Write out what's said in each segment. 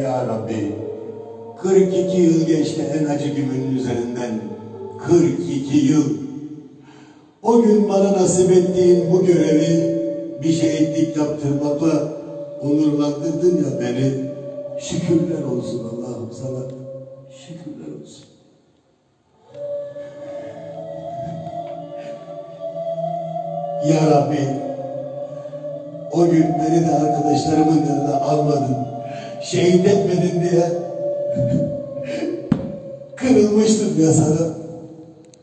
Ya Rabbi 42 yıl geçti en acı günün üzerinden 42 yıl o gün bana nasip ettiğin bu görevi bir şey şehitlik yaptırmakla onurlandırdın ya beni. Şükürler olsun Allah'ım sana. Şükürler olsun. Ya Rabbi, o gün beni de arkadaşlarımın yanına almadın. Şehit etmedin diye kırılmıştım ya sana.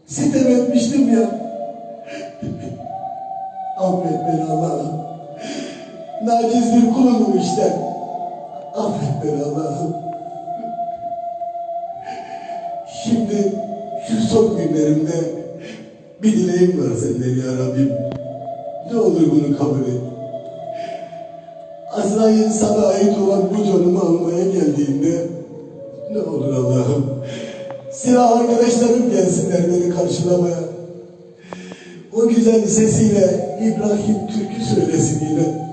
Sitem etmiştim ya. Affet beni Allah'ım. Naciz bir kulunum işte. Affet beni Allah'ım. Şimdi şu son günlerimde bir dileğim var senden ya Rabbim. Ne olur bunu kabul et. Azrail sana ait olan bu canımı almaya geldiğinde ne olur Allah'ım silah arkadaşlarım gelsinler beni karşılamaya. O güzel sesiyle İbrahim türkü söylesin yine.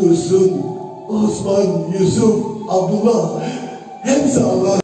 Dursun, Osman, Yusuf, Abdullah hepsi Allah